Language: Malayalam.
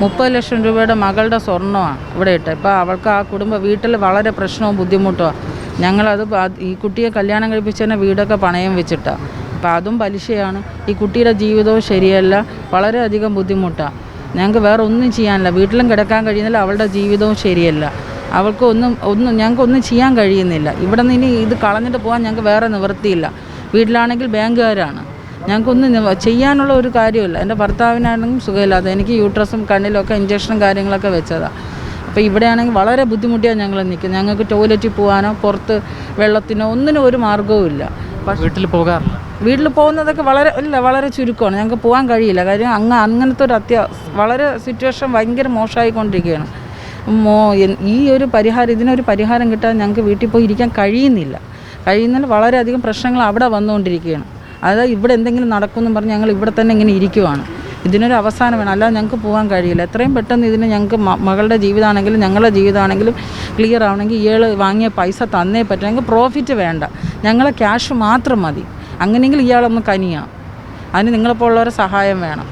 മുപ്പത് ലക്ഷം രൂപയുടെ മകളുടെ സ്വർണമാണ് ഇവിടെ ഇട്ട് ഇപ്പോൾ അവൾക്ക് ആ കുടുംബ വീട്ടിൽ വളരെ പ്രശ്നവും ബുദ്ധിമുട്ടുമാണ് ഞങ്ങളത് ഈ കുട്ടിയെ കല്യാണം കഴിപ്പിച്ചതിനെ വീടൊക്കെ പണയം വെച്ചിട്ടാണ് അപ്പോൾ അതും പലിശയാണ്. ഈ കുട്ടിയുടെ ജീവിതവും ശരിയല്ല. വളരെയധികം ബുദ്ധിമുട്ടാണ് ഞങ്ങൾക്ക് വേറെ ഒന്നും ചെയ്യാനില്ല. വീട്ടിലും കിടക്കാൻ കഴിയുന്നില്ല. അവളുടെ ജീവിതവും ശരിയല്ല. അവൾക്ക് ഒന്നും ഒന്നും ഞങ്ങൾക്ക് ഒന്നും ചെയ്യാൻ കഴിയുന്നില്ല. ഇവിടെ നിന്ന് ഇനി ഇത് കളഞ്ഞിട്ട് പോകാൻ ഞങ്ങൾക്ക് വേറെ നിവൃത്തിയില്ല. വീട്ടിലാണെങ്കിൽ ബാങ്കുകാരാണ്. ഞങ്ങൾക്കൊന്നും ചെയ്യാനുള്ള ഒരു കാര്യമില്ല എന്റെ ഭർത്താവിനാണെങ്കിലും സുഖമില്ലാതെ എനിക്ക് യൂട്രസും കണ്ണിലൊക്കെ ഇഞ്ചക്ഷനും കാര്യങ്ങളൊക്കെ വെച്ചതാണ് അപ്പോൾ ഇവിടെയാണെങ്കിൽ വളരെ ബുദ്ധിമുട്ടിയാണ് ഞങ്ങൾ നിൽക്കുന്നത്. ഞങ്ങൾക്ക് ടോയ്ലറ്റിൽ പോകാനോ പുറത്ത് വെള്ളത്തിനോ ഒന്നിനും ഒരു മാർഗവും ഇല്ല. വീട്ടിൽ പോകാറില്ല? വീട്ടിൽ പോകുന്നതൊക്കെ വളരെ ഇല്ല വളരെ ചുരുക്കമാണ്. ഞങ്ങൾക്ക് പോകാൻ കഴിയില്ല. കാര്യം അങ്ങ് അങ്ങനത്തെ ഒരു അത്യാ വളരെ സിറ്റുവേഷൻ ഭയങ്കര മോശമായിക്കൊണ്ടിരിക്കുകയാണ്. മോ ഈ ഒരു പരിഹാരം ഇതിനൊരു പരിഹാരം കിട്ടാൻ ഞങ്ങൾക്ക് വീട്ടിൽ പോയി ഇരിക്കാൻ കഴിയുന്നില്ല. കഴിയുന്നതിൽ വളരെയധികം പ്രശ്നങ്ങൾ അവിടെ വന്നുകൊണ്ടിരിക്കുകയാണ്. അതായത് ഇവിടെ എന്തെങ്കിലും നടക്കുമെന്ന് പറഞ്ഞ് ഞങ്ങൾ ഇവിടെ തന്നെ ഇങ്ങനെ ഇരിക്കുവാണ്. ഇതിനൊരു അവസാനം വേണം. അല്ലാതെ ഞങ്ങൾക്ക് പോകാൻ കഴിയില്ല. എത്രയും പെട്ടെന്ന് ഇതിന് ഞങ്ങൾക്ക് മകളുടെ ജീവിതമാണെങ്കിലും ഞങ്ങളുടെ ജീവിതമാണെങ്കിലും ക്ലിയർ ആവണമെങ്കിൽ ഇയാൾ വാങ്ങിയ പൈസ തന്നേ പറ്റും. ഞങ്ങൾക്ക് പ്രോഫിറ്റ് വേണ്ട. ഞങ്ങളെ ക്യാഷ് മാത്രം മതി. അങ്ങനെയെങ്കിൽ ഇയാളൊന്ന് കനിയാം. അതിന് നിങ്ങളെപ്പോലുള്ളവരെ സഹായം വേണം.